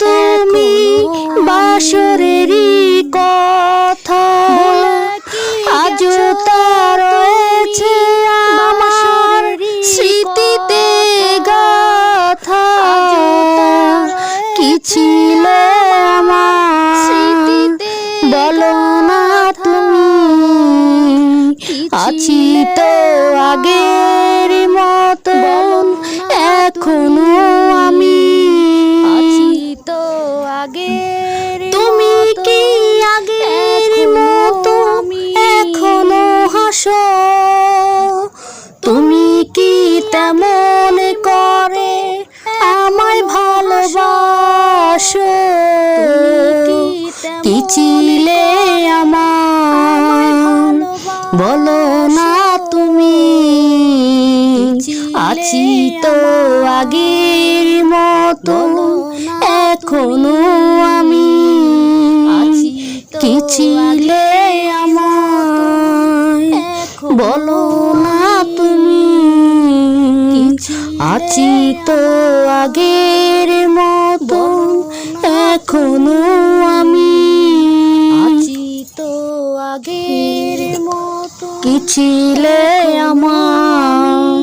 তুমি বাসরেরই কথা। আজও তা রয়েছে আমার স্মৃতিতে গাথা। কি ছিল আমার বলো না তুমি। আছি তো আগের মতো এখনও আগের তুমি কি আগের মতো এখনও হাসো? তুমি কি তেমন করে আমায় ভালোবাসো? কি ছিলে আমার বলো না তুমি? আছি তো আগের মতো এখনও ছিলে আমার বলো না তুমি আছি তো আগের মতো এখনও আমি আছি তো আগের মতো কি ছিলে আমার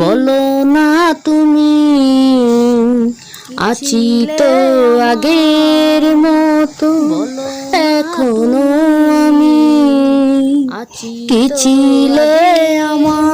বলো না তুমি আছি তো আগের মতো এখনও আমি কি ছিলে আমার